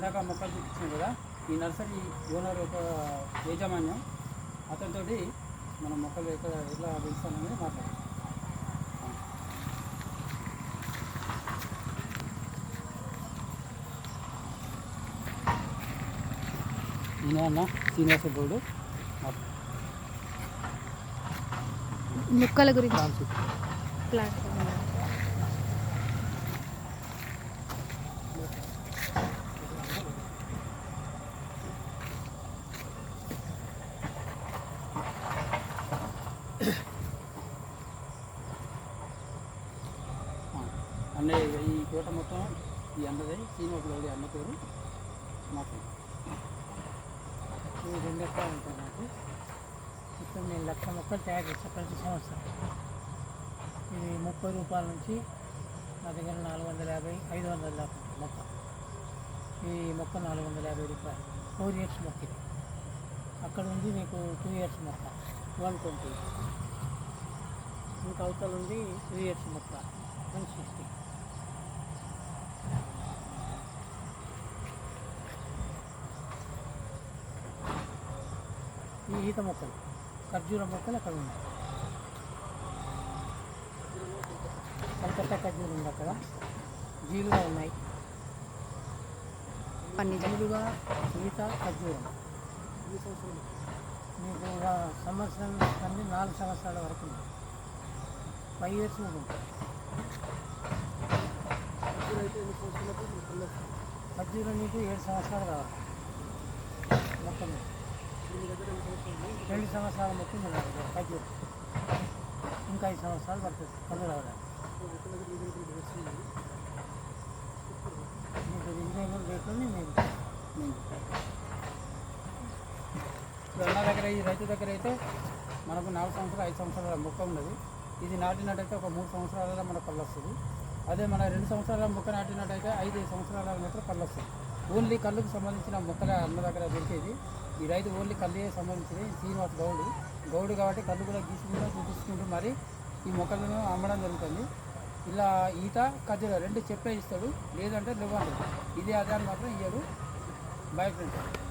ఇందాక మొక్కలు చూపించాను కదా ఈ నర్సరీ ఓనర్ ఒక యాజమాన్యం. అతనితోటి మనం మొక్కలు ఎక్కడ ఎట్లా పెంచుతామని మాట్లాడాం ఈయన అన్న శ్రీనివాస గౌడు. మొక్కల గురించి. ప్లాంట్ అన్నయ్య ఈ తోట మొత్తం ఈ అన్నది శ్రీనివాస గౌడి అన్న పేరు మాకు. ఈ రెండు ఎకరాలు ఉంటాయి నాకు ఇప్పుడు నేను లక్ష మొక్కలు తయారు చేస్తాను ప్రతి సంవత్సరం. ఇది ముప్పై రూపాయల నుంచి నా దగ్గర నాలుగు వందల యాభై ఐదు వందల దాకా మొక్క ఈ మొక్క నాలుగు వందల యాభై రూపాయలు. ఫోర్ ఇయర్స్ మొక్క అక్కడ ఉంది మీకు టూ ఇయర్స్ మొక్క. One twenty. ఇంకా అవతల ఉంది త్రీ ఇయర్స్ మొక్క. One sixty. ఈ ఈత మొక్కలు ఖర్జూర మొక్కలు అక్కడ ఉన్నాయి. కలకత్తా ఖర్జూరం ఉంది అక్కడ. జీలుగా ఉన్నాయి. జీలుగా ఈత ఖర్జూరం. మీకు ఒక సంవత్సరం నుండి నాలుగు సంవత్సరాల వరకు ఉంది. ఫైవ్ ఇయర్స్ కూడా ఉంటుంది ఖర్జూరం మీకు ఏడు సంవత్సరాలు కావాలి. మొత్తం. రెండు సంవత్సరాల మొత్తం మీరు ఇంకా ఐదు సంవత్సరాలు పడుతుంది. కళ్ళు రావడానికి మీకు రీజనబుల్ రేట్లోనే మేము అన్న దగ్గర ఈ రైతు దగ్గర అయితే మనకు నాలుగు సంవత్సరాలు ఐదు సంవత్సరాల మొక్క ఉన్నది. ఇది నాటినట్టయితే ఒక మూడు సంవత్సరాలలో మనకు పళ్ళు వస్తుంది. అదే మన రెండు సంవత్సరాల మొక్క నాటినట్టయితే ఐదు సంవత్సరాల మాత్రం పళ్ళు వస్తుంది. ఓన్లీ కళ్ళుకు సంబంధించిన మొక్కల అన్న దగ్గర దొరికేది. ఈ రైతు ఓన్లీ కళ్ళే సంబంధించింది శ్రీనివాస్ గౌడు. గౌడు కాబట్టి కళ్ళు కూడా గీసుకుంటూ చూపించుకుంటూ మరి. ఈ మొక్కలను అమ్మడం జరుగుతుంది. ఇలా ఈత ఖర్జూర రెండు చెప్పే ఇస్తాడు. లేదంటే లేవంటాడు ఇది అదే అని మాత్రం ఇయ్యాడు. Bye friends